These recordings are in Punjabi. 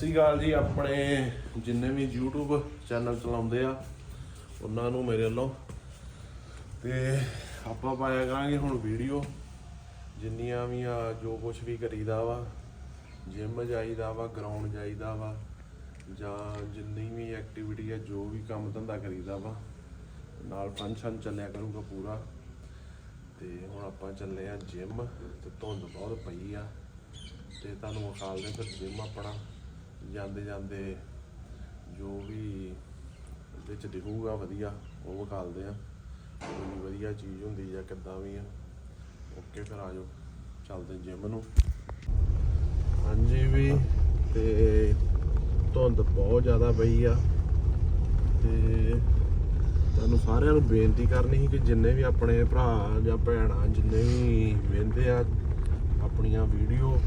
ਸ੍ਰੀ ਅਕਾਲ ਜੀ, ਆਪਣੇ ਜਿੰਨੇ ਵੀ YouTube ਚੈਨਲ ਚਲਾਉਂਦੇ ਆ, ਉਹਨਾਂ ਨੂੰ ਮੇਰੇ ਵੱਲੋਂ। ਤੇ ਆਪਾਂ ਪਾਇਆ ਕਰਾਂਗੇ ਹੁਣ ਵੀਡੀਓ ਜਿੰਨੀਆਂ ਵੀ ਆ, ਜੋ ਕੁਝ ਵੀ ਕਰੀਦਾ ਵਾ ਜਿਮ ਜਾਈਦਾ ਵਾ ਗਰਾਊਂਡ ਜਾਈਦਾ ਵਾ, ਜਾਂ ਜਿੰਨੀ ਵੀ ਐਕਟੀਵਿਟੀ ਆ, ਜੋ ਵੀ ਕੰਮ ਧੰਦਾ ਕਰੀਦਾ ਵਾ, ਨਾਲ ਫੰਕਸ਼ਨ ਚੱਲਿਆ ਕਰੂਗਾ ਪੂਰਾ। ਤੇ ਹੁਣ ਆਪਾਂ ਚੱਲੇ ਆ ਜਿਮ ਤੇ ਧੁੰਦ ਬਹੁਤ ਪਈ ਆ। ਤੇ ਤੁਹਾਨੂੰ ਵਿਖਾਲਦੇ ਫਿਰ ਜਿਮ ਆਪਣਾ। ਜਾਂਦੇ ਜਾਂਦੇ ਜੋ ਵੀ ਵਿੱਚ ਦਿਖੂਗਾ ਵਧੀਆ, ਉਹ ਵਿਖਾਲਦੇ ਆ। ਕੋਈ ਵਧੀਆ ਚੀਜ਼ ਹੁੰਦੀ ਜਾਂ ਕਿੱਦਾਂ ਵੀ ਆ ਓਕੇ ਫਿਰ ਆਜੋ ਚੱਲਦੇ ਜਿਮ ਨੂੰ। ਹਾਂਜੀ ਵੀ, ਤੇ ਧੁੰਦ ਬਹੁਤ ਜ਼ਿਆਦਾ ਪਈ ਆ। ਤੇ ਤੁਹਾਨੂੰ ਸਾਰਿਆਂ ਨੂੰ ਬੇਨਤੀ ਕਰਨੀ ਸੀ ਕਿ ਜਿੰਨੇ ਵੀ ਆਪਣੇ ਭਰਾ ਜਾਂ ਭੈਣਾਂ, ਜਿੰਨੇ ਵੀ ਵੇਖਦੇ ਆ ਆਪਣੀਆਂ ਵੀਡੀਓ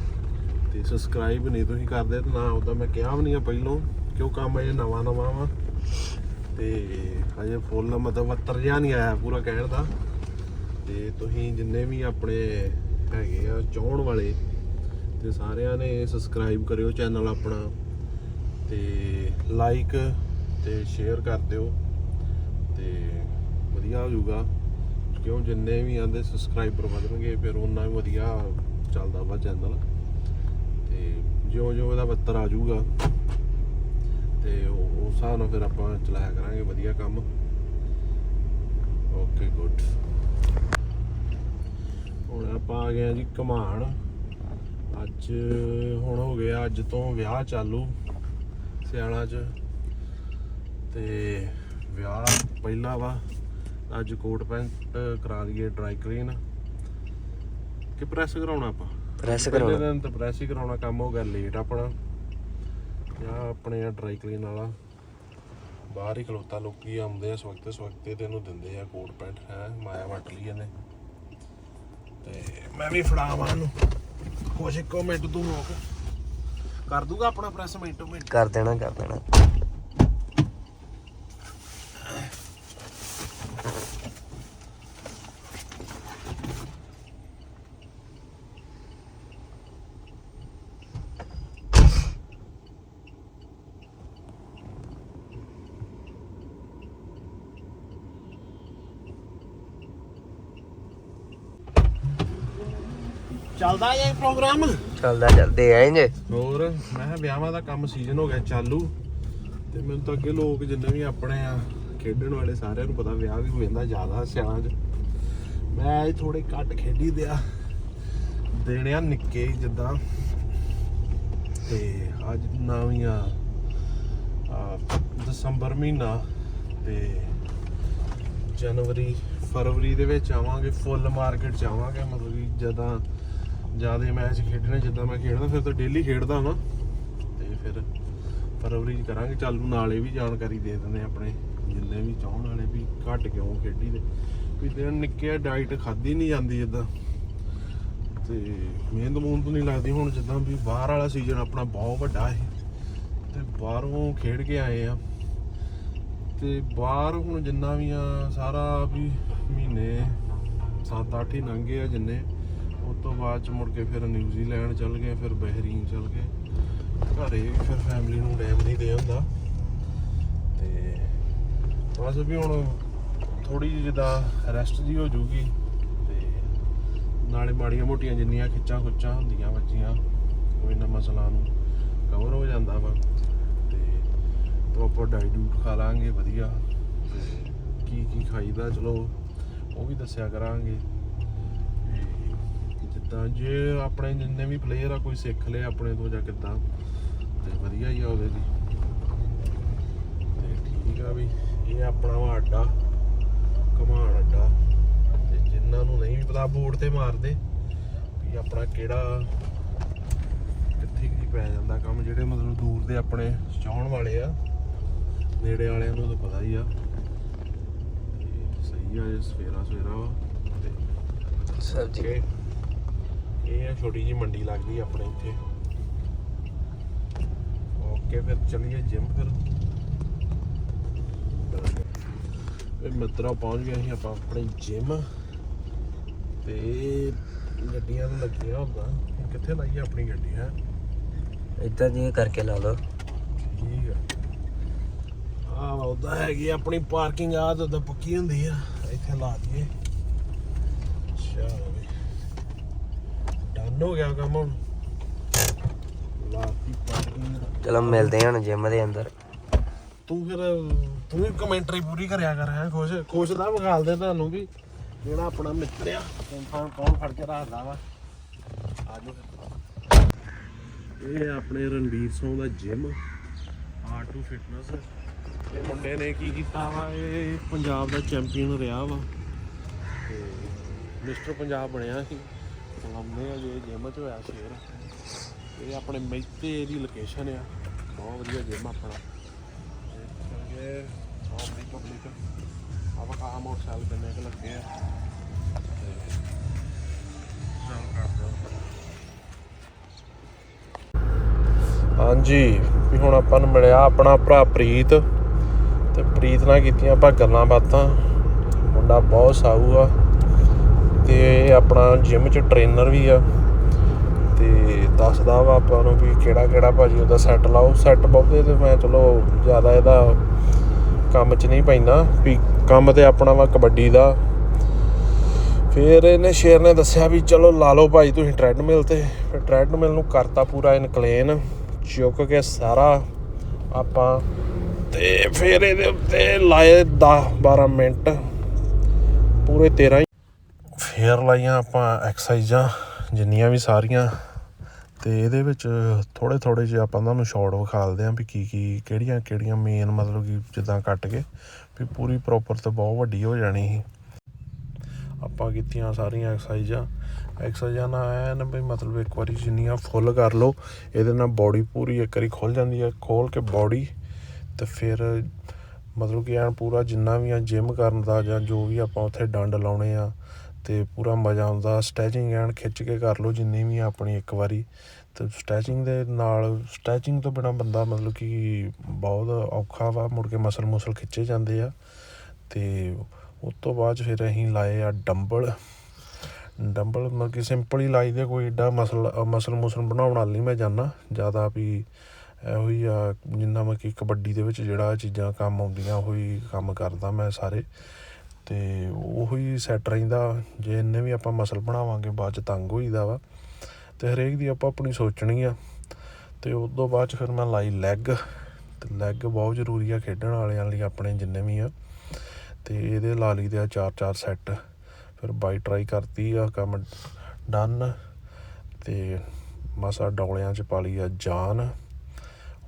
ਤੇ ਸਬਸਕ੍ਰਾਈਬ ਨਹੀਂ ਤੁਸੀਂ ਕਰਦੇ ਤੇ ਨਾ ਉਹਦਾ ਮੈਂ ਕਿਹਾ ਵੀ ਨਹੀਂ ਆ ਪਹਿਲੋਂ, ਕਿਉਂ ਕੰਮ ਇਹ ਨਵਾਂ ਨਵਾਂ ਵਾ। ਤੇ ਹਜੇ ਫੁੱਲ ਮਤਲਬ ਵੱਤਰ ਜਿਹਾ ਨਹੀਂ ਆਇਆ ਪੂਰਾ ਕਹਿਣ ਦਾ। ਤੇ ਤੁਸੀਂ ਜਿੰਨੇ ਵੀ ਆਪਣੇ ਹੈਗੇ ਆ ਚਾਹਣ ਵਾਲੇ, ਤੇ ਸਾਰਿਆਂ ਨੇ ਸਬਸਕ੍ਰਾਈਬ ਕਰਿਓ ਚੈਨਲ ਆਪਣਾ। ਤੇ ਲਾਈਕ ਤੇ ਸ਼ੇਅਰ ਕਰ ਦਿਓ। ਤੇ ਵਧੀਆ ਹੋ ਜਾਊਗਾ। ਕਿਉਂ ਜਿੰਨੇ ਵੀ ਆਂਦੇ ਸਬਸਕ੍ਰਾਈਬਰ ਵਧਣਗੇ, ਫਿਰ ਉਹਨਾਂ ਵੀ ਵਧੀਆ ਚੱਲਦਾ ਵਾ ਚੈਨਲ ਜਿਉਂ ਜਿਉਂ ਇਹਦਾ ਬੱਤਰ ਆ ਜਾਊਗਾ। ਤੇ ਉਹ ਉਸ ਹਿਸਾਬ ਨਾਲ ਫਿਰ ਆਪਾਂ ਚਲਾਇਆ ਕਰਾਂਗੇ, ਵਧੀਆ ਕੰਮ। ਓਕੇ ਗੁੱਡ ਹੁਣ ਆਪਾਂ ਆ ਗਏ ਆ ਜੀ ਕਮਾਣ ਅੱਜ ਹੁਣ ਹੋ ਗਿਆ ਅੱਜ ਤੋਂ ਵਿਆਹ ਚਾਲੂ ਸਿਆਣਾ 'ਚ। ਤੇ ਵਿਆਹ ਪਹਿਲਾ ਵਾ, ਅੱਜ ਕੋਟ ਪੈਂਟ ਕਰਾ ਲਈਏ ਡਰਾਈ ਕਲੀਨ ਕਿ ਪ੍ਰੈਸ ਕਰਾਉਣਾ ਆਪਾਂ? ਪ੍ਰੈਸ ਪਹਿਲੇ ਕਰਾਉਣਾ। ਦਿਨ ਤਾਂ ਪ੍ਰੈਸ ਹੀ ਕਰਾਉਣਾ ਕੰਮ ਹੋ ਗਿਆ ਲੇਟ ਆਪਣਾ ਆ ਆਪਣੇ ਆ ਡਰਾਈ ਕਲੀਨ ਵਾਲਾ। ਬਾਹਰ ਹੀ ਖਲੋਤਾ ਲੋਕੀ ਆਉਂਦੇ ਆ ਸਵਖਤੇ ਸਵਖਤੇ ਤੇ ਇਹਨੂੰ ਦਿੰਦੇ ਆ ਕੋਟ ਪੈਂਟ ਹੈ ਮਾਇਆ ਵਟ ਲਈ ਇਹਨੇ। ਤੇ ਮੈਂ ਵੀ ਫੜਾਵਾਂ ਇਹਨੂੰ। ਕੁਛ ਇੱਕੋ ਮਿੰਟ ਤੂੰ ਰੋਕ। ਕਰ ਦੂਗਾ ਆਪਣਾ ਪ੍ਰੈਸ ਮਿੰਟੋ ਮਿੰਟ। ਕਰ ਦੇਣਾ ਕਰ ਦੇਣਾ। ਚੱਲਦਾ ਇਹ ਪ੍ਰੋਗਰਾਮ ਚੱਲਦਾ ਚੱਲਦੇ ਆਏਂਗੇ ਹੋਰ ਮੈਂ ਕਿਹਾ ਵਿਆਹਾਂ ਦਾ ਕੰਮ ਸੀਜ਼ਨ ਹੋ ਗਿਆ ਚਾਲੂ। ਤੇ ਮੈਨੂੰ ਤਾਂ ਅੱਗੇ ਲੋਕ ਜਿੰਨੇ ਵੀ ਆਪਣੇ ਆ ਖੇਡਣ ਵਾਲੇ ਸਾਰਿਆਂ ਨੂੰ ਪਤਾ ਵਿਆਹ ਵੀ ਹੋ ਜਾਂਦਾ ਜ਼ਿਆਦਾ ਸਿਆਲਾਂ 'ਚ। ਮੈਂ ਅੱਜ ਥੋੜੇ ਘੱਟ ਖੇਡੀ ਦਿਆ ਦੇਣੇ ਆ ਨਿੱਕੇ ਜਿੱਦਾਂ। ਤੇ ਅੱਜ ਨਵੀਂ ਆ ਆ ਦਸੰਬਰ ਮਹੀਨਾ ਤੇ ਜਨਵਰੀ ਫਰਵਰੀ ਦੇ ਵਿੱਚ ਆਵਾਂਗੇ ਫੁੱਲ ਮਾਰਕੀਟ ਚ ਆਵਾਂਗੇ। ਮਤਲਬ ਕਿ ਜਦਾਂ ਜ਼ਿਆਦਾ ਮੈਚ ਖੇਡਣੇ, ਜਿੱਦਾਂ ਮੈਂ ਖੇਡਦਾ, ਫਿਰ ਤਾਂ ਡੇਲੀ ਖੇਡਦਾ ਹਾਂ। ਤੇ ਫਿਰ ਫਰਵਰੀ ਚ ਕਰਾਂਗੇ। ਚੱਲ ਨਾਲੇ ਵੀ ਜਾਣਕਾਰੀ ਦੇ ਦਿੰਦੇ ਆਪਣੇ, ਜਿੰਨੇ ਵੀ ਚਾਹਣ ਵਾਲੇ ਵੀ ਘੱਟ ਕਿਉਂ ਖੇਡੀ ਦੇ। ਵੀ ਦਿਨ ਨਿੱਕੇ ਡਾਈਟ ਖਾਦੀ ਨਹੀਂ ਜਾਂਦੀ ਜਿੱਦਾਂ। ਤੇ ਮਿਹਨਤ ਮੂਹਨਤ ਨਹੀਂ ਲੱਗਦੀ ਹੁਣ, ਜਿੱਦਾਂ ਵੀ ਬਾਹਰ ਵਾਲਾ ਸੀਜ਼ਨ ਆਪਣਾ ਬਹੁਤ ਵੱਡਾ ਹੈ ਤੇ ਬਾਹਰੋਂ ਖੇਡ ਕੇ ਆਏ ਆ। ਤੇ ਬਾਹਰ ਹੁਣ ਜਿੰਨਾ ਵੀ ਆ, ਸਾਰਾ ਵੀ ਮਹੀਨੇ 7-8 ਹੀ ਲੰਘੇ ਆ ਜਿੰਨੇ। ਉਸ ਤੋਂ ਬਾਅਦ ਚ ਮੁੜ ਕੇ ਫਿਰ ਨਿਊਜ਼ੀਲੈਂਡ ਚੱਲ ਗਏ, ਫਿਰ ਬਹਿਰੀਨ ਚੱਲ ਗਏ। ਘਰੇ ਵੀ ਫਿਰ ਫੈਮਿਲੀ ਨੂੰ ਟਾਈਮ ਨਹੀਂ ਦੇ। ਹੁੰਦਾ ਤੇ ਬਸ ਵੀ ਹੁਣ ਥੋੜੀ ਜਿਹੀ ਜਿੱਦਾਂ ਰੈਸਟ ਜੀ ਹੋ ਜੂਗੀ ਤੇ ਨਾਲੇ ਮਾੜੀਆਂ ਮੋਟੀਆਂ ਜਿੰਨੀਆਂ ਖਿੱਚਾਂ ਖੁੱਚਾਂ ਹੁੰਦੀਆਂ ਬੱਚੀਆਂ ਕੋਈ ਨਾ ਮਸਲਾ ਨੂੰ ਕਵਰ ਹੋ ਜਾਂਦਾ ਵਾ। ਤੇ ਪ੍ਰੋਪਰ ਡਾਈਟ ਡੂਟ ਖਾ ਲਾਂਗੇ, ਵਧੀਆ। ਤੇ ਕੀ ਕੀ ਖਾਈਦਾ, ਚਲੋ, ਉਹ ਵੀ ਦੱਸਿਆ ਕਰਾਂਗੇ। ਜਿੱਦਾਂ ਜੇ ਆਪਣੇ ਜਿੰਨੇ ਵੀ ਪਲੇਅਰ ਆ ਕੋਈ ਸਿੱਖ ਲੇ ਆਪਣੇ ਤੋਂ ਜਾਂ ਕਿੱਦਾਂ ਤੇ ਵਧੀਆ ਹੀ ਆ ਉਹਦੇ ਦੀ। ਤੇ ਠੀਕ ਆ ਵੀ ਇਹ ਆਪਣਾ ਵਾ ਅੱਡਾ ਕਮਾਣ ਅੱਡਾ। ਤੇ ਜਿਨ੍ਹਾਂ ਨੂੰ ਨਹੀਂ ਵੀ ਪਤਾ ਬੋਰਡ ਤੇ ਮਾਰਦੇ। ਵੀ ਆਪਣਾ ਕਿਹੜਾ ਕਿੱਥੇ ਕੀ ਪੈ ਜਾਂਦਾ ਕੰਮ ਜਿਹੜੇ ਮਤਲਬ ਦੂਰ ਦੇ ਆਪਣੇ ਚਾਹਣ ਵਾਲੇ ਆ ਨੇੜੇ ਵਾਲਿਆਂ ਨੂੰ ਤਾਂ ਪਤਾ ਹੀ ਆ। ਸਹੀ ਆ ਇਹ ਸਵੇਰਾ ਸਵੇਰਾ ਵਾ ਸਬਜੀ। ਇਹ ਆ ਛੋਟੀ ਜੀ ਮੰਡੀ ਲੱਗਦੀ ਆਪਣੇ ਇੱਥੇ। ਓਕੇ ਫਿਰ ਚਲੀਏ ਜਿਮ ਫਿਰ। ਇਹ ਮਿੱਤਰਾ ਪਹੁੰਚ ਗਏ ਅਸੀਂ ਆਪਾਂ ਆਪਣੇ ਜਿਮ ਤੇ ਗੱਡੀਆਂ ਨੂੰ ਲੱਗੀਆਂ ਹੁੰਦਾ ਕਿੱਥੇ ਲਾਈਏ ਆਪਣੀ ਗੱਡੀ ਹੈ? ਇਦਾਂ ਜੀ ਕਰਕੇ ਲਾ ਲਓ। ਠੀਕ ਆ। ਆ ਉਹਦਾ ਹੈਗੀ ਆਪਣੀ ਪਾਰਕਿੰਗ ਆ ਤਾਂ ਪੱਕੀ ਹੁੰਦੀ ਆ। ਇੱਥੇ ਲਾ ਦਈਏ। ਚਲੋ ਵੀ ਡਨ ਹੋ ਗਿਆ ਕੰਮ ਹੁਣ। ਲਾਤੀ ਪਾਰਕਿੰਗ ਚਲੋ ਮਿਲਦੇ ਹਾਂ ਹੁਣ ਜਿਮ ਦੇ ਅੰਦਰ। ਤੂੰ ਫਿਰ ਤੂੰ ਵੀ ਕਮੈਂਟਰੀ ਪੂਰੀ ਕਰਿਆ ਕਰ ਹੈ ਖੁਸ਼? ਖੁਸ਼ ਦਾ ਵਿਖਾਲ ਦੇ ਤੁਹਾਨੂੰ ਵੀ। ਜਿਹੜਾ ਆਪਣਾ ਮਿੱਤਰ ਆ ਕੌਣ ਕੌਣ ਫੜ ਕੇ ਰੱਖਦਾ ਵਾ? ਆਜੋ ਇਹ ਆਪਣੇ ਰਣਵੀਰ ਸਿੰਘ ਦਾ ਜਿਮ ਆਰ2 ਫਿਟਨੈਸ ਇਹ ਮੁੰਡੇ ਨੇ ਕੀ ਕੀਤਾ ਵਾ? ਇਹ ਪੰਜਾਬ ਦਾ ਚੈਂਪੀਅਨ ਰਿਹਾ ਵਾ। ਤੇ ਮਿਸਟਰ ਪੰਜਾਬ ਬਣਿਆ ਸੀ। ਲਾਉਂਦੇ ਆ ਜੇ ਜਿਮ ਚ ਹੋਇਆ ਸ਼ੇਰ। ਇਹ ਆਪਣੇ ਮਹਿਤੇ ਦੀ ਲੋਕੇਸ਼ਨ ਆ। ਬਹੁਤ ਵਧੀਆ ਜਿਮ ਆਪਣਾ। ਚੰਗੇ ਆਮਦੀ ਪਬਲਿਕ ਆਵਾ ਕਾ ਮੋਟਰਸਾਈਕਲ ਕਿੰਨੇ ਕੁ ਲੱਗੇ ਆ। ਹਾਂਜੀ, ਵੀ ਹੁਣ ਆਪਾਂ ਨੂੰ ਮਿਲਿਆ ਆਪਣਾ ਭਰਾ ਪ੍ਰੀਤ। ਤੇ ਪ੍ਰੀਤ ਨਾਲ ਕੀਤੀਆਂ ਆਪਾਂ ਗੱਲਾਂ ਬਾਤਾਂ। ਮੁੰਡਾ ਬਹੁਤ ਸਾਊ ਆ। ਤੇ ਇਹ ਆਪਣਾ ਜਿਮ 'ਚ ਟ੍ਰੇਨਰ ਵੀ ਆ। ਤੇ ਦੱਸਦਾ ਵਾ ਆਪਾਂ ਨੂੰ ਵੀ ਕਿਹੜਾ ਕਿਹੜਾ ਭਾਜੀ ਉਹਦਾ ਸੈੱਟ ਲਾਓ। ਸੈੱਟ ਬਹੁਤੇ ਤੇ ਮੈਂ ਚਲੋ ਜ਼ਿਆਦਾ ਇਹਦਾ ਕੰਮ 'ਚ ਨਹੀਂ ਪੈਂਦਾ। ਵੀ ਕੰਮ ਤੇ ਆਪਣਾ ਵਾ ਕਬੱਡੀ ਦਾ। ਫਿਰ ਇਹਨੇ ਸ਼ੇਰ ਨੇ ਦੱਸਿਆ ਵੀ ਚਲੋ ਲਾ ਲਓ ਭਾਈ ਤੁਸੀਂ ਟ੍ਰੈਡਮਿਲ ਤੇ। ਫਿਰ ਟ੍ਰੈਡਮਿਲ ਨੂੰ ਕਰਤਾ ਪੂਰਾ ਇਨਕਲੇਨ ਚੁੱਕ ਕੇ ਸਾਰਾ ਆਪਾਂ ਤੇ ਫਿਰ ਇਹਦੇ ਉੱਤੇ ਲਾਏ 10 12 ਮਿੰਟ। ਪੂਰੇ 13 ਫੇਰ ਲਾਈਆਂ ਆਪਾਂ ਐਕਸਰਸਾਈਜ਼ਾਂ ਜਿੰਨੀਆਂ ਵੀ ਸਾਰੀਆਂ। ਅਤੇ ਇਹਦੇ ਵਿੱਚ ਥੋੜ੍ਹੇ ਥੋੜ੍ਹੇ ਜਿਹੇ ਆਪਾਂ ਤੁਹਾਨੂੰ ਸ਼ਾਰਟ ਵਿਖਾਲਦੇ ਆਂ ਵੀ ਕੀ ਕੀ, ਕਿਹੜੀਆਂ ਕਿਹੜੀਆਂ ਮੇਨ ਮਤਲਬ ਕਿ ਜਿੱਦਾਂ ਕੱਟ ਕੇ ਵੀ ਪੂਰੀ ਪ੍ਰੋਪਰ ਤੇ ਬਹੁਤ ਵੱਡੀ ਹੋ ਜਾਣੀ ਸੀ। ਆਪਾਂ ਕੀਤੀਆਂ ਸਾਰੀਆਂ ਐਕਸਰਸਾਈਜ਼ਾਂ ਐਕਸਰਸਾਈਜ਼ਾਂ ਨਾਲ ਐਨ ਵੀ ਮਤਲਬ ਇੱਕ ਵਾਰੀ ਜਿੰਨੀਆਂ ਫੁੱਲ ਕਰ ਲਓ, ਇਹਦੇ ਨਾਲ ਬਾਡੀ ਪੂਰੀ ਇੱਕ ਵਾਰੀ ਖੁੱਲ ਜਾਂਦੀ ਹੈ ਖੋਲ ਕੇ ਬਾਡੀ ਤੇ ਫਿਰ ਮਤਲਬ ਕਿ ਐਨ ਪੂਰਾ ਜਿੰਨਾ ਵੀ ਆ ਜਿਮ ਕਰਨ ਦਾ ਜਾਂ ਜੋ ਵੀ ਆਪਾਂ ਉੱਥੇ ਡੰਡ ਲਾਉਣੇ ਆ ਅਤੇ ਪੂਰਾ ਮਜ਼ਾ ਆਉਂਦਾ। ਸਟੈਚਿੰਗ ਐਨ ਖਿੱਚ ਕੇ ਕਰ ਲਓ, ਜਿੰਨੀ ਵੀ ਆ ਆਪਣੀ ਇੱਕ ਵਾਰੀ। ਅਤੇ ਸਟੈਚਿੰਗ ਦੇ ਨਾਲ ਸਟੈਚਿੰਗ ਤੋਂ ਬਿਨਾਂ ਬੰਦਾ ਮਤਲਬ ਕਿ ਬਹੁਤ ਔਖਾ ਵਾ, ਮੁੜ ਕੇ ਮਸਲ ਮੁਸਲ ਖਿੱਚੇ ਜਾਂਦੇ ਆ। ਅਤੇ ਉਸ ਤੋਂ ਬਾਅਦ 'ਚ ਫਿਰ ਅਸੀਂ ਲਾਏ ਆ ਡੰਬਲ ਡੰਬਲ ਮਤਲਬ ਕਿ ਸਿੰਪਲ ਹੀ ਲਾਈ ਦੇ, ਕੋਈ ਐਡਾ ਮਸਲ ਮਸਲ ਮੁਸਲ ਬਣਾਉਣ ਵਾਲੀ ਨਹੀਂ ਮੈਂ ਜਾਂਦਾ। ਜ਼ਿਆਦਾ ਵੀ ਇਹੋ ਹੀ ਆ, ਜਿੰਨਾ ਮੈਂ ਕਿ ਕਬੱਡੀ ਦੇ ਵਿੱਚ ਜਿਹੜਾ ਚੀਜ਼ਾਂ ਕੰਮ ਆਉਂਦੀਆਂ, ਉਹੀ ਕੰਮ ਕਰਦਾ ਮੈਂ ਸਾਰੇ। ਤੇ ਉਹੀ ਸੈੱਟ ਰਹਿੰਦਾ ਜੇ ਇੰਨੇ ਵੀ ਆਪਾਂ ਮਸਲ ਬਣਾਵਾਂਗੇ, ਬਾਅਦ ਚ ਤੰਗ ਹੋਈਦਾ ਵਾ। ਅਤੇ ਹਰੇਕ ਦੀ ਆਪਾਂ ਆਪਣੀ ਸੋਚਣੀ ਆ। ਅਤੇ ਉਹ ਤੋਂ ਬਾਅਦ ਚ ਫਿਰ ਮੈਂ ਲਾਈ ਲੈਗ ਅਤੇ ਲੈਗ ਬਹੁਤ ਜ਼ਰੂਰੀ ਆ ਖੇਡਣ ਵਾਲਿਆਂ ਲਈ, ਆਪਣੇ ਜਿੰਨੇ ਵੀ ਆ। ਅਤੇ ਇਹਦੇ ਲਾ ਲਈਦੇ ਆ ਚਾਰ ਚਾਰ ਸੈੱਟ ਫਿਰ ਬਾਈ ਟਰਾਈ ਕਰਤੀ ਆ, ਕੰਮ ਡਨ ਅਤੇ ਮਸਾ ਡੌਲਿਆਂ ਚ ਪਾ ਲਈ ਆ ਜਾਨ।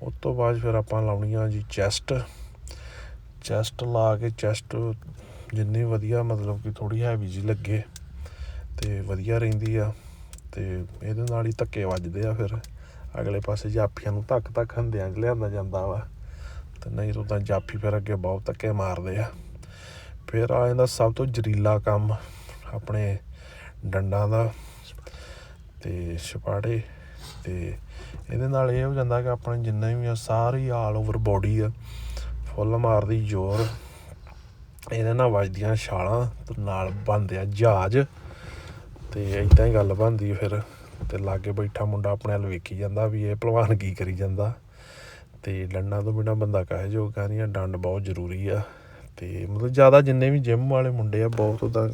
ਉਸ ਤੋਂ ਬਾਅਦ ਫਿਰ ਆਪਾਂ ਲਾਉਣੀ ਆ ਜੀ ਚੈਸਟ ਚੈਸਟ ਲਾ ਕੇ ਚੈਸਟ ਜਿੰਨੀ ਵਧੀਆ ਮਤਲਬ ਕਿ ਥੋੜੀ ਹੈਵੀ ਜੀ ਲੱਗੇ ਤੇ ਵਧੀਆ ਰਹਿੰਦੀ ਆ ਤੇ ਇਹਦੇ ਨਾਲ ਹੀ ਧੱਕੇ ਵੱਜਦੇ ਆ ਫਿਰ। ਅਗਲੇ ਪਾਸੇ ਜਾਫੀਆਂ ਨੂੰ ਧੱਕ ਧੱਕ ਹੰਦਿਆਂ 'ਚ ਲਿਆਂਦਾ ਜਾਂਦਾ ਵਾ ਤੇ ਨਹੀਂ ਤਾਂ ਜਾਫੀ ਫਿਰ ਅੱਗੇ ਬਹੁਤ ਧੱਕੇ ਮਾਰਦੇ ਆ। ਫਿਰ ਆ ਜਾਂਦਾ ਸਭ ਤੋਂ ਜ਼ਰੀਲਾ ਕੰਮ ਆਪਣੇ ਡੰਡਾਂ ਦਾ ਤੇ ਛਪਾੜੇ ਤੇ ਇਹਦੇ ਨਾਲ ਇਹ ਹੋ ਜਾਂਦਾ ਕਿ ਆਪਣੇ ਜਿੰਨੇ ਵੀ ਆ ਸਾਰੀ ਆਲ ਓਵਰ ਬੋਡੀ ਆ। ਫੁੱਲ ਮਾਰਦੀ ਜ਼ੋਰ ਇਹਦੇ ਨਾਲ ਵੱਜਦੀਆਂ ਛਾਲਾਂ ਤੇ ਨਾਲ ਬਣਦੇ ਆ ਜਹਾਜ਼। ਤੇ ਇਦਾਂ ਹੀ ਗੱਲ ਬਣਦੀ ਫਿਰ। ਤੇ ਲਾਗੇ ਬੈਠਾ ਮੁੰਡਾ ਆਪਣੇ ਵੱਲ ਵੇਖੀ ਜਾਂਦਾ ਵੀ ਇਹ ਭਲਵਾਨ ਕੀ ਕਰੀ ਜਾਂਦਾ। ਤੇ ਡੰਡਾਂ ਤੋਂ ਬਿਨਾ ਬੰਦਾ ਕਹੇ ਜੋ ਨਹੀਂ ਆ ਡੰਡ ਬਹੁਤ ਜ਼ਰੂਰੀ ਆ। ਤੇ ਮਤਲਬ ਜ਼ਿਆਦਾ ਜਿੰਨੇ ਵੀ ਜਿਮ ਵਾਲੇ ਮੁੰਡੇ ਆ, ਬਹੁਤ ਉਦਾਂ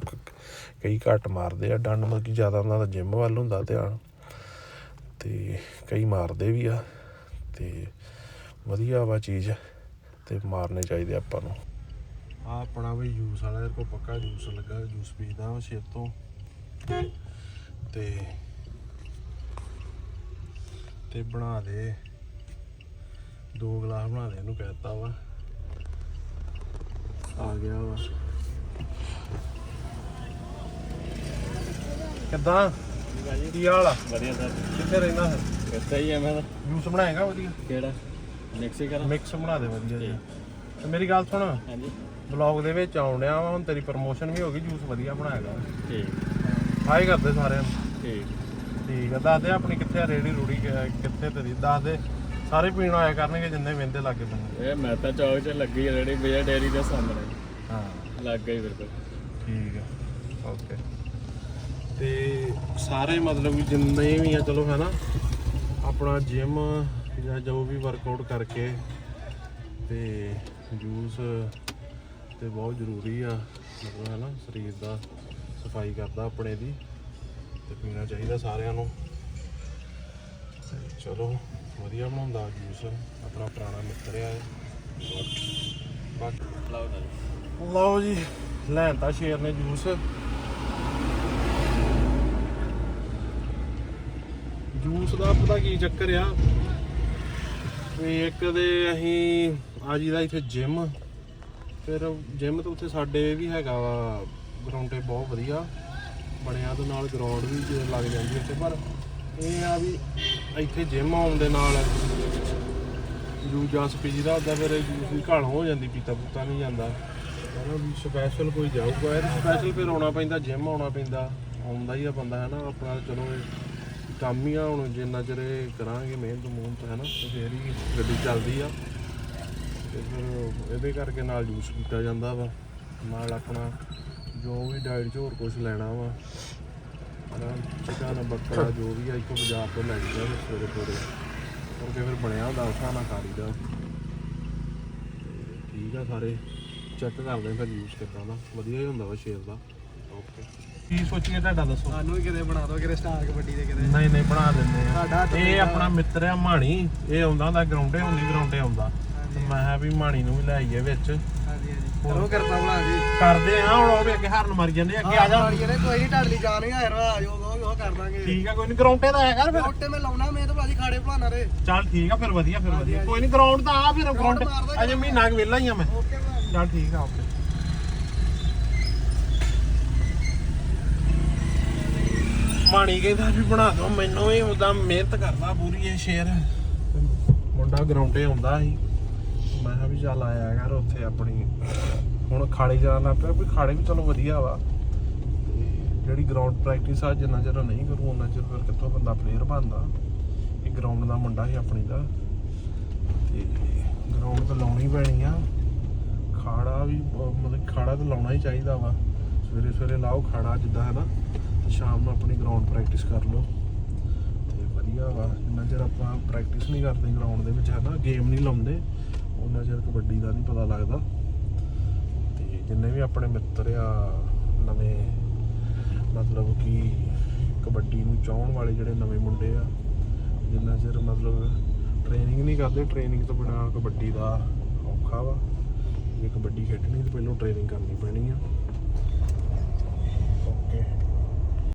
ਕਈ ਘੱਟ ਮਾਰਦੇ ਆ ਡੰਡ। ਮਤਲਬ ਕਿ ਜ਼ਿਆਦਾ ਉਹਨਾਂ ਦਾ ਜਿਮ ਵੱਲ ਹੁੰਦਾ ਧਿਆਨ। ਤੇ ਕਈ ਮਾਰਦੇ ਵੀ ਆ। ਤੇ ਵਧੀਆ ਵਾ ਚੀਜ਼। ਤੇ ਮਾਰਨੇ ਚਾਹੀਦੇ ਆਪਾਂ ਨੂੰ। ਆ ਆਪਣਾ ਵੀ ਜੂਸ ਵਾਲਾ ਇਹਦੇ ਕੋਲ ਪੱਕਾ ਜੂਸ ਲੱਗਾ ਜੂਸ ਪੀਦਾ ਵਾ ਸ਼ੇਰ ਤੋਂ। ਤੇ ਤੇ ਬਣਾ ਦੇ ਦੋ ਗਲਾਸ ਬਣਾ ਦੇ ਇਹਨੂੰ ਕਹਿਤਾ ਵਾ। ਆ ਗਿਆ ਵਾ। ਕਿੱਦਾਂ? ਕੀ ਹਾਲ ਆ? ਵਧੀਆ ਸਰ। ਕਿੱਥੇ ਰਹਿਣਾ ਹੈ ਕਿੱਥੇ ਹੀ ਐ ਮੈਂ ਜੂਸ ਬਣਾਏਗਾ ਵਧੀਆ। ਕਿਹੜਾ? ਮਿਕਸ ਹੀ ਕਰਾਂ? ਮਿਕਸ ਬਣਾ ਦੇ ਵਧੀਆ ਜਿਹਾ। ਤੇ ਮੇਰੀ ਗੱਲ ਸੁਣ। ਹਾਂਜੀ। ਵਲੌਗ ਦੇ ਵਿੱਚ ਆਉਣ ਡਿਆ ਵਾ ਹੁਣ ਤੇਰੀ ਪ੍ਰਮੋਸ਼ਨ ਵੀ ਹੋ ਗਈ ਜੂਸ ਵਧੀਆ ਬਣਾਏਗਾ ਠੀਕ। ਹਾਈ ਕਰਦੇ ਸਾਰਿਆਂ ਨੂੰ। ਠੀਕ। ਠੀਕ ਆ ਦੱਸ ਦੇ ਆਪਣੀ ਕਿੱਥੇ ਆ ਰੇੜੀ ਰੂੜੀ ਕਿ- ਕਿੱਥੇ ਤੇਰੀ? ਦੱਸ ਦੇ ਸਾਰੇ ਪੀਣ ਆਇਆ ਕਰਨਗੇ ਜਿੰਨੇ ਵਹਿੰਦੇ ਲੱਗੇ ਬੰਦੇ ਇਹ ਮੈਂ ਤਾਂ ਚੌਕ 'ਚ ਲੱਗੀ ਆ ਜਿਹੜੀ ਵਿਜੇ ਡੇਰੀ ਦੇ ਸਾਹਮਣੇ। ਹਾਂ। ਲੱਗ ਗਈ ਬਿਲਕੁਲ। ਠੀਕ ਆ ਓਕੇ। ਤੇ ਸਾਰੇ ਮਤਲਬ ਵੀ ਜਿੰਨੇ ਵੀ ਆ ਚਲੋ ਹੈ ਨਾ ਆਪਣਾ ਜਿਮ ਜਾਂ ਜੋ ਵੀ ਵਰਕਆਊਟ ਕਰਕੇ ਤੇ ਜੂਸ ਤੇ ਬਹੁਤ ਜ਼ਰੂਰੀ ਆ। ਮਤਲਬ ਹੈ ਨਾ ਸਰੀਰ ਦਾ ਸਫ਼ਾਈ ਕਰਦਾ ਆਪਣੇ ਦੀ ਤੇ ਪੀਣਾ ਚਾਹੀਦਾ ਸਾਰਿਆਂ ਨੂੰ। ਚਲੋ ਵਧੀਆ ਬਣਾਉਂਦਾ ਜੂਸ। ਆਪਣਾ ਪੁਰਾਣਾ ਮਿੱਤਰ ਆ ਲਓ ਜੀ ਲੈਣ ਤਾਂ ਸ਼ੇਰ ਨੇ ਜੂਸ। ਜੂਸ ਦਾ ਪਤਾ ਕੀ ਚੱਕਰ ਆ? ਵੀ ਇੱਕ ਦੇ ਅਸੀਂ ਆ ਜੀ ਦਾ ਇੱਥੇ ਜਿਮ ਫਿਰ ਜਿਮ ਤੋਂ ਉੱਥੇ ਸਾਡੇ ਵੀ ਹੈਗਾ ਵਾ ਗਰਾਊਂਡੇ ਬਹੁਤ ਵਧੀਆ, ਬਣਿਆ ਤੇ ਨਾਲ ਗਰਾਊਂਡ ਵੀ ਜੇ ਲੱਗ ਜਾਂਦੀ ਉੱਥੇ, ਪਰ ਇਹ ਆ ਵੀ ਇੱਥੇ ਜਿਮ ਆਉਣ ਦੇ ਨਾਲ ਜੂ ਜਸ ਪੀਦਾ ਹੁੰਦਾ ਫਿਰ ਜੂਸ ਦੀ ਘਾਲ ਹੋ ਜਾਂਦੀ, ਪੀਤਾ ਪੂਤਾ ਨਹੀਂ ਜਾਂਦਾ। ਹਨਾ ਵੀ ਸਪੈਸ਼ਲ ਕੋਈ ਜਾਊਗਾ ਇਹ ਸਪੈਸ਼ਲ ਫਿਰ ਆਉਣਾ ਪੈਂਦਾ ਜਿਮ ਆਉਣਾ ਪੈਂਦਾ, ਆਉਂਦਾ ਹੀ ਆ ਬੰਦਾ ਹੈ ਨਾ ਆਪਣਾ ਚਲੋ ਇਹ ਕੰਮ ਹੀ ਆ ਹੁਣ ਜਿੰਨਾ ਚਿਰ ਇਹ ਕਰਾਂਗੇ ਮਿਹਨਤ ਮੂਹਨਤ, ਹੈ ਨਾ, ਤੇ ਫੇਰ ਹੀ ਗੱਡੀ ਚੱਲਦੀ ਆ। ਤੇ ਫਿਰ ਇਹਦੇ ਕਰਕੇ ਨਾਲ ਯੂਜ ਕੀਤਾ ਜਾਂਦਾ ਵਾ, ਨਾਲ ਆਪਣਾ ਜੋ ਵੀ ਡਾਈਟ 'ਚ ਹੋਰ ਕੁਝ ਲੈਣਾ ਵਾ। ਹਨਾ, ਚਿਕਨ, ਬੱਕਰਾ, ਜੋ ਵੀ ਆ, ਇੱਕੋ ਬਾਜ਼ਾਰ ਤੋਂ ਲੈ ਕੇ ਜਾਓ ਸਵੇਰੇ ਸਵੇਰੇ। ਕਿਉਂਕਿ ਫਿਰ ਬਣਿਆ ਹੁੰਦਾ ਉਸ ਹਿਸਾਬ ਨਾਲ ਖਾਰੀਦਾ ਠੀਕ ਆ ਸਾਰੇ। ਚੈੱਕ ਕਰਦੇ ਆ ਫਿਰ ਯੂਜ਼ ਕਿੱਦਾਂ ਦਾ। ਵਧੀਆ ਹੀ ਹੁੰਦਾ ਵਾ ਸ਼ੇਰ ਦਾ। ਓਕੇ ਕੀ ਸੋਚੀਏ ਤੁਹਾਡਾ ਦੱਸੋ? ਸਾਨੂੰ ਵੀ ਕਿਤੇ ਬਣਾ ਦਿਓ ਕਿਤੇ ਸਟਾਰ ਕਬੱਡੀ ਦੇ ਕਿਤੇ। ਨਹੀਂ ਨਹੀਂ ਬਣਾ ਦਿੰਦੇ ਸਾਡਾ ਆ ਤਾਂ ਇਹ ਆਪਣਾ ਮਿੱਤਰ ਆ ਮਾਣੀ। ਇਹ ਆਉਂਦਾ ਹੁੰਦਾ ਗਰਾਊਂਡੇ ਹੁੰਦੀ ਆਉਂਦਾ। ਤੇ ਮੈਂ ਕਿਹਾ ਵੀ ਮਾਣੀ ਨੂੰ ਵੀ ਲੈ ਆਈਏ ਵਿੱਚ। ਹਾਂਜੀ ਹਾਂਜੀ। ਕਰੋ ਕਿਰਪਾ ਬਣਾ ਜੀ ਕਰਦੇ ਆ ਹੁਣ ਉਹ ਵੀ ਅੱਗੇ ਹਰਨ ਮਰ ਜਾਂਦੇ ਅੱਗੇ ਆ ਜਾ ਮਾਰੀਏ ਨੇ ਕੋਈ ਨਹੀਂ ਢਾਲੀ ਜਾਣ ਆਇਆ ਆ ਜੋ ਉਹ ਉਹ ਕਰ ਦਾਂਗੇ। ਠੀਕ ਆ ਕੋਈ ਨਹੀਂ ਦਾ ਹੈਗਾ ਫਿਰ। ਉੱਤੇ ਮੈਂ ਲਾਉਣਾ ਮੈਂ ਤਾਂ ਭਾਜੀ ਖਾੜੇ ਭਲਾਣਾ ਰੇ ਚੱਲ ਠੀਕ ਆ ਫਿਰ ਵਧੀਆ ਫਿਰ ਵਧੀਆ। ਕੋਈ ਨਹੀਂ ਗਰਾਊਂਡ ਤਾਂ ਆ ਫਿਰ। ਅਜੇ ਮਹੀਨਾ ਕੁ ਵਿਹਲਾ ਹੀ ਆ ਮੈਂ। ਓਕੇ ਚੱਲ ਠੀਕ ਆ ਓਕੇ। ਮਾਣੀ ਕਹਿੰਦਾ ਵੀ ਬਣਾ ਦੋ ਮੈਨੂੰ ਵੀ ਉਹਦਾ ਮਿਹਨਤ ਕਰਦਾ ਪੂਰੀ ਇਹ ਸ਼ੇਰ। ਮੁੰਡਾ ਗਰਾਊਂਡੇ ਆਉਂਦਾ ਸੀ। ਮੈਂ ਕਿਹਾ ਵੀ ਚੱਲ ਆਇਆ ਕਰ ਉੱਥੇ ਆਪਣੀ। ਹੁਣ ਖਾੜੇ ਜਾਣ ਲੱਗ ਪਿਆ ਵੀ ਖਾੜੇ ਵੀ ਚਲੋ ਵਧੀਆ ਵਾ। ਤੇ ਜਿਹੜੀ ਗਰਾਊਂਡ ਪ੍ਰੈਕਟਿਸ ਆ, ਜਿੰਨਾ ਚਿਰ ਨਹੀਂ ਕਰੂ ਉਹਨਾਂ ਚਿਰ ਫਿਰ ਕਿੱਥੋਂ ਬੰਦਾ ਪਲੇਅਰ ਬਣਦਾ। ਇਹ ਗਰਾਊਂਡ ਦਾ ਮੁੰਡਾ ਸੀ ਆਪਣੀ ਦਾ। ਤੇ ਗਰਾਊਂਡ ਤਾਂ ਲਾਉਣੀ ਪੈਣੀ ਆ। ਖਾੜਾ ਵੀ, ਮਤਲਬ ਖਾੜਾ ਤਾਂ ਲਾਉਣਾ ਹੀ ਚਾਹੀਦਾ ਵਾ। ਸਵੇਰੇ ਸਵੇਰੇ ਲਾਓ ਖਾੜਾ ਜਿੱਦਾਂ ਹੈ ਨਾ ਸ਼ਾਮ ਨੂੰ ਆਪਣੀ ਗਰਾਊਂਡ ਪ੍ਰੈਕਟਿਸ ਕਰ ਲਓ। ਤੇ ਵਧੀਆ ਵਾ, ਜਿੰਨਾ ਚਿਰ ਆਪਾਂ ਪ੍ਰੈਕਟਿਸ ਨਹੀਂ ਕਰਦੇ ਗਰਾਊਂਡ ਦੇ ਵਿੱਚ ਹੈ ਨਾ ਗੇਮ ਨਹੀਂ ਲਾਉਂਦੇ ਉਹਨਾਂ ਚਿਰ ਕਬੱਡੀ ਦਾ ਨਹੀਂ ਪਤਾ ਲੱਗਦਾ। ਤੇ ਜਿੰਨੇ ਵੀ ਆਪਣੇ ਮਿੱਤਰ ਆ, ਨਵੇਂ, ਮਤਲਬ ਕਿ ਕਬੱਡੀ ਨੂੰ ਚਾਹਣ ਵਾਲੇ ਜਿਹੜੇ ਨਵੇਂ ਮੁੰਡੇ ਆ, ਜਿੰਨਾ ਚਿਰ ਮਤਲਬ ਟ੍ਰੇਨਿੰਗ ਨਹੀਂ ਕਰਦੇ ਟ੍ਰੇਨਿੰਗ ਤੋਂ ਬਿਨਾ ਕਬੱਡੀ ਦਾ ਔਖਾ ਵਾ। ਜੇ ਕਬੱਡੀ ਖੇਡਣੀ, ਤਾਂ ਪਹਿਲਾਂ ਟ੍ਰੇਨਿੰਗ ਕਰਨੀ ਪੈਣੀ ਆ।